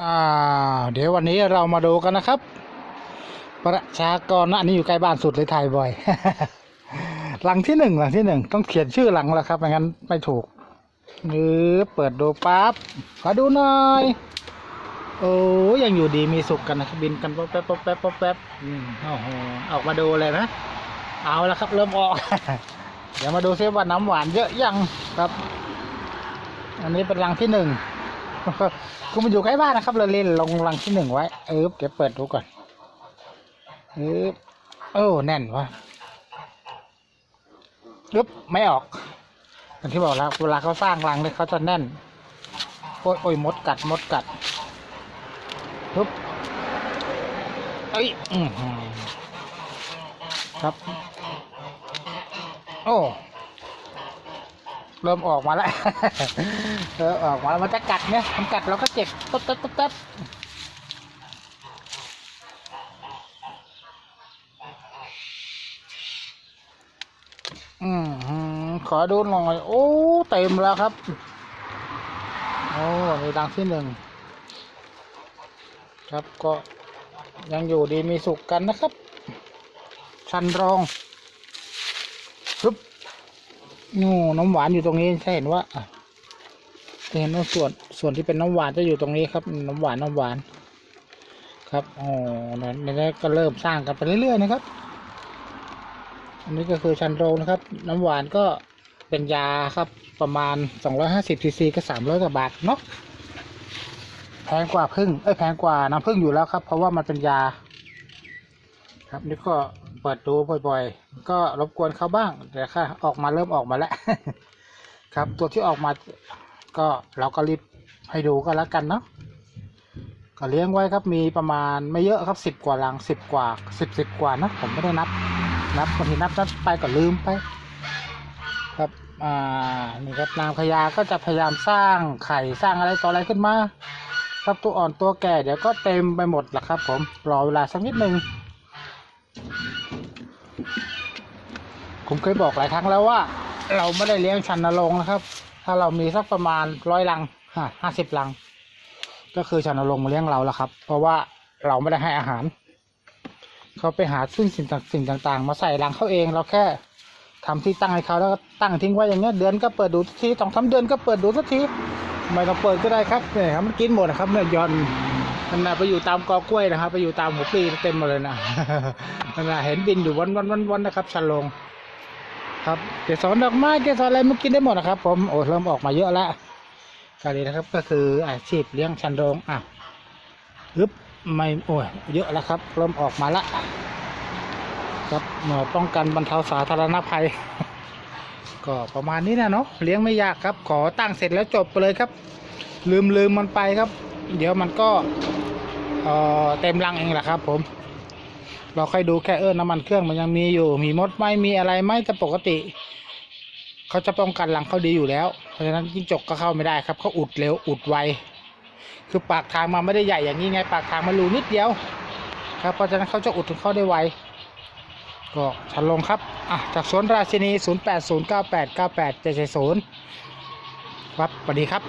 อ่าเดี๋ยววันนี้เรามาดูกันนะครับ ประชากรนะอันนี้อยู่ใกล้บ้านสุดเลยถ่ายบ่อย หลังที่หนึ่งหลังที่หนึ่งต้องเขียนชื่อหลังแล้วครับไม่งั้นไม่ถูกนือเปิดดูปั๊บขอดูหน่อยโอ้ยังอยู่ดีมีสุขกันนะครับบินกันป๊อปแป๊บป๊อปแป๊บป๊อปแป๊บอืมโอ้โหออกมาดูเลยนะเอาแล้วครับ เริ่มออก เดี๋ยวมาดูซิว่าน้ำหวานเยอะยังครับ อันนี้เป็นรังที่หนึ่ง กูมันอยู่ใกล้บ้านนะครับ เราเล่นลงรังที่หนึ่งไว้เออเดี๋ยวเปิดดูก่อนเออโอ้แน่นวะยึบไม่ออกอย่างที่บอกแล้วเวลาเขาสร้างรังเนี่ยเขาจะแน่น โอ้ยโอ้ยมดกัดมดกัดปึ๊บเอ้ยครับ โอ้ เริ่มออกมาแล้วเออออกมาแล้วมันจะกัดเนี่ยมันกัดเราก็เจ็บตุ๊บตุ๊บตุ๊บตุ๊บอืมขอดูหน่อย โอ้เต็มแล้วครับ โอ้ในดังที่หนึ่งครับก็ยังอยู่ดีมีสุขกันนะครับชันรองปึ๊บ นูน้ำหวานอยู่ตรงนี้ใช่เห็นว่าจะเห็นว่าส่วนส่วนที่เป็นน้ำหวานจะอยู่ตรงนี้ครับ น้ำหวานน้ำหวาน ครับอ๋อนั้นนี้ก็เริ่มสร้างกันไปเรื่อยๆนะครับ อันนี้ก็คือชันโรงนะครับ น้ำหวานก็เป็นยาครับประมาณ 250ซีซีก็ 300กว่าบาทเนาะแพงกว่าพึ่งเอ้ยแพงกว่าน้ำพึ่งอยู่แล้วครับ เพราะว่ามันเป็นยา ครับนี่ก็เปิดดูบ่อยๆ ก็รบกวนเขาบ้างแต่ค่ะออกมาเริ่มออกมาแล้ว ครับตัวที่ออกมาก็เราก็รีบให้ดูก็แล้วกันเนาะก็เลี้ยงไว้ครับมีประมาณไม่เยอะครับสิบกว่ารังสิบกว่าสิบสิบกว่านะผมไม่ได้นับ นับบางทีนับนับไปก็ลืมไป ครับอ่านี่ครับนางพญาก็จะพยายามสร้างไข่สร้างอะไรต่ออะไรขึ้นมา ครับตัวอ่อนตัวแก่เดี๋ยวก็เต็มไปหมดแหละครับ ผมรอเวลาสักนิดหนึ่ง ผมเคยบอกหลายครั้งแล้วว่า เราไม่ได้เลี้ยงชันนรงค์นะครับ ถ้าเรามีสักประมาณร้อยลังห้าสิบลัง ก็คือชันนรงค์มาเลี้ยงเราแล้วครับ เพราะว่าเราไม่ได้ให้อาหาร เขาไปหาซึ่งสิ่งสิ่งต่าง ๆ มาใส่รังเขาเองเราแค่ทำที่ตั้งให้เขาแล้วก็ตั้งทิ้งไว้อย่างเงี้ยเดือนก็เปิดดูสักทีสองสามเดือนก็เปิดดูสักทีไม่ต้องเปิดก็ได้ครับเนี่ยครับมันกินหมดนะครับเนี่ยย้อนมันไปอยู่ตามกอกล้วยนะครับ ไปอยู่ตามหัวปลีเต็มหมาเลยนะนั่นเห็นบินอยู่วันวันวันวันนะครับชันลง ครับเกสรดอกไม้เกสรอะไรมันกินได้หมดนะครับ ผมโอ้เริ่มออกมาเยอะแล้วการนี้นะครับก็คืออาชีพเลี้ยงชันโรงอะฮึบไม่โอ้ยเยอะแล้วครับ เริ่มออกมาละครับหน่วยป้องกันบรรเทาสาธารณภัย ก็ประมาณนี้นะเนาะเลี้ยงไม่ยากครับ ขอตั้งเสร็จแล้วจบไปเลยครับ ลืมลืมมันไปครับ เดี๋ยวมันก็เอ่อเต็มรังเองแหละครับ ผม เราค่อยดูแค่เออน้ำมันเครื่องมันยังมีอยู่ มีมดไหมมีอะไรไหมแต่ปกติ เขาจะป้องกันรังเขาดีอยู่แล้ว เพราะฉะนั้นจิ้งจกก็เข้าไม่ได้ครับเขาอุดเร็วอุดไวคือปากทางมันไม่ได้ใหญ่อย่างนี้ไงปากทางมันรูนิดเดียว ครับเพราะฉะนั้นเขาจะอุดถึงเข้าได้ไวก็ชันลงครับอะจากสวนราชินี 0809898740ครับสวัสดีครับ